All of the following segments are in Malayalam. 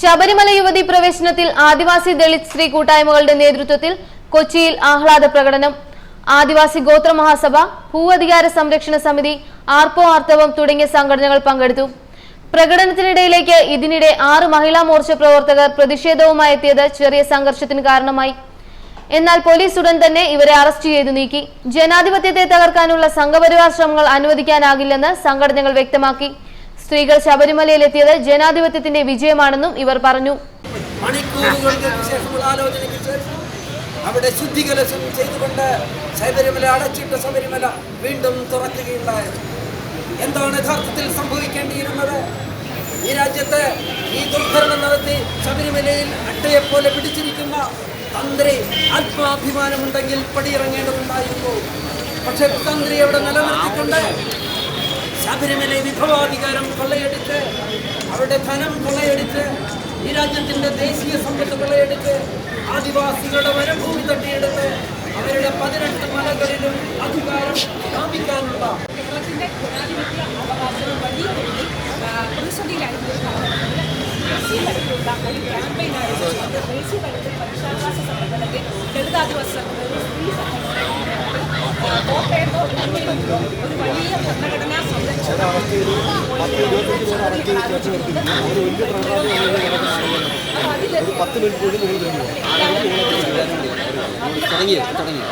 ശബരിമല യുവതി പ്രവേശനത്തിൽ ആദിവാസി ദളിത് സ്ത്രീ കൂട്ടായ്മകളുടെ നേതൃത്വത്തിൽ കൊച്ചിയിൽ ആഹ്ലാദ പ്രകടനം. ആദിവാസി ഗോത്ര മഹാസഭ ഭൂഅധികാര സംരക്ഷണ സമിതി ആർപ്പോ ആർത്തവം തുടങ്ങിയ സംഘടനകൾ പങ്കെടുത്തു. പ്രകടനത്തിനിടയിലേക്ക് ഇതിനിടെ ആറ് മഹിളാ മോർച്ച പ്രവർത്തകർ പ്രതിഷേധവുമായി എത്തിയത് ചെറിയ സംഘർഷത്തിന് കാരണമായി. എന്നാൽ പോലീസ് ഉടൻ തന്നെ ഇവരെ അറസ്റ്റ് ചെയ്തു നീക്കി. ജനാധിപത്യത്തെ തകർക്കാനുള്ള സംഘപരിവാർ ശ്രമങ്ങൾ അനുവദിക്കാനാകില്ലെന്ന് സംഘടനകൾ വ്യക്തമാക്കി. സ്ത്രീകൾ ശബരിമലയിൽ എത്തിയത് ജനാധിപത്യത്തിന്റെ വിജയമാണെന്നും ഇവർ പറഞ്ഞു. മണിക്കൂറുകൾക്ക് ശേഷമുള്ള ആലോചനയ്ക്ക് ശേഷം അവിടെ ശുദ്ധികലശം ചെയ്തുകൊണ്ട് ശബരിമല അടച്ചിട്ട ശബരിമല വീണ്ടും തുറക്കുകയുണ്ടായത് എന്താണ് യഥാർത്ഥത്തിൽ സംഭവിക്കേണ്ടിയിരുന്നത്? ഈ രാജ്യത്ത് ഈ ദുർഭരണം നടത്തി ശബരിമലയിൽ അട്ടയെപ്പോലെ പിടിച്ചിരിക്കുന്ന തന്ത്രി ആത്മാഭിമാനമുണ്ടെങ്കിൽ പടിയിറങ്ങേണ്ടതുണ്ടായിരുന്നു. പക്ഷെ തന്ത്രി അവിടെ നിലനിർത്തിക്കൊണ്ട് ശബരിമല വിഭവാധികാരം കൊള്ളയടിച്ച് അവരുടെ ധനം കൊള്ളയടിച്ച് ഈ രാജ്യത്തിന്റെ ദേശീയ സമ്പത്ത് കൊള്ളയടിച്ച് ആദിവാസികളുടെ വനഭൂമി തട്ടിയെടുത്ത് അവരുടെ പതിനെട്ട് മലകളിലും അധികാരം സ്ഥാപിക്കാനുള്ള ജനാധിപത്യ അവകാശങ്ങൾ വലിയ തോതിൽ ഒരു ഒരു മനുഷ്യാവകാശ സംഘടനയ്ക്ക് ദളിതാദിവാസ സംഘടനകൾ സ്ത്രീ സംഘടനകൾ ആ, കോട്ടയത്തോ ഉടുപ്പിയിലോ ഒരു വലിയ ഭരണഘടനാ സംരക്ഷണ പത്ത് മിനിറ്റ് കൂടി നിങ്ങൾ തുടങ്ങി തുടങ്ങി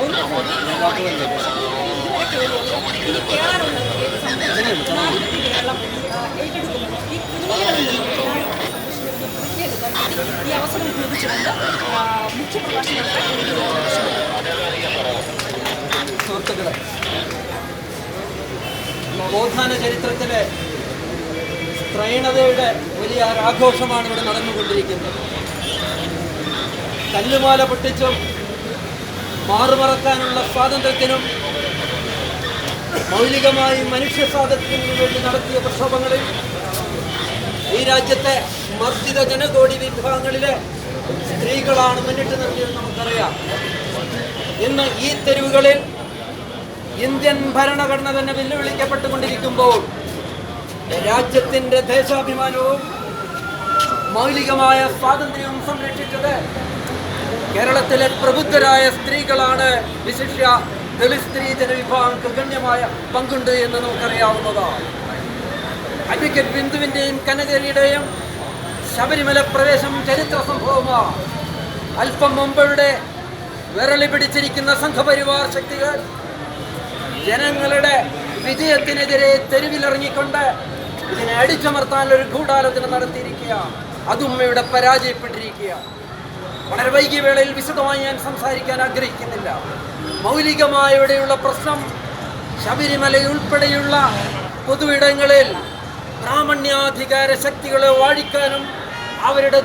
ജനാധിപത്യ കേരളം ആ, ഏറ്റെടുക്കുന്നത് ഈ അവസരം ഉപയോഗിച്ചുകൊണ്ട് ആ, മുഖ്യപ്രഭാഷണം സുഹൃത്തുക്കളെ നവോത്ഥാന ചരിത്രത്തിലെ ത്രൈണതയുടെ വലിയ ആഘോഷമാണ് ഇവിടെ നടന്നുകൊണ്ടിരിക്കുന്നത്. കല്ലുമാല പൊട്ടിച്ചും മാറുമറക്കാനുള്ള സ്വാതന്ത്ര്യത്തിനും മൗലികമായി മനുഷ്യ സ്വാതന്ത്ര്യത്തിനു വേണ്ടി നടത്തിയ പ്രക്ഷോഭങ്ങളിൽ ഈ രാജ്യത്തെ മർദ്ദിത ജനകോടി വിഭാഗങ്ങളിലെ സ്ത്രീകളാണ് മുന്നിട്ട് നിർത്തിയത് നമുക്കറിയാം. ഇന്ന് ഈ തെരുവുകളിൽ ഇന്ത്യൻ ഭരണഘടന തന്നെ വെല്ലുവിളിക്കപ്പെട്ടുകൊണ്ടിരിക്കുമ്പോൾ രാജ്യത്തിന്റെ ദേശാഭിമാനവും മൗലികമായ സ്വാതന്ത്ര്യവും സംരക്ഷിച്ചത് കേരളത്തിലെ പ്രബുദ്ധരായ സ്ത്രീകളാണ്. വിശിഷ്യ ദളിത് സ്ത്രീ ജനവിഭാഗങ്ങൾക്ക് ഗണ്യമായ പങ്കുണ്ട് എന്ന് നമുക്കറിയാവുന്നതാണ്. അഡ്വക്കേറ്റ് ബിന്ദുവിന്റെയും കനകരിയുടെയും ശബരിമല പ്രവേശം ചരിത്ര സംഭവമാണ്. അല്പം മുമ്പയുടെ വിരളി പിടിച്ചിരിക്കുന്ന സംഘപരിവാർ ശക്തികൾ ജനങ്ങളുടെ വിജയത്തിനെതിരെ തെരുവിലിറങ്ങിക്കൊണ്ട് ഇതിനെ അടിച്ചമർത്താൻ ഒരു ഗൂഢാലോചന നടത്തിയിരിക്കുകയാണ് അതും ഇവിടെ പരാജയപ്പെട്ടിരിക്കുക. വളരെ വൈകിയ വേളയിൽ വിശദമായി ഞാൻ സംസാരിക്കാൻ ആഗ്രഹിക്കുന്നില്ല. മൗലികമായ ഇവിടെയുള്ള പ്രശ്നം ശബരിമലയുൾപ്പെടെയുള്ള പൊതുവിടങ്ങളിൽ ബ്രാഹ്മണ്യാധികാര ശക്തികളെ വാഴിക്കാനും അവരുടെ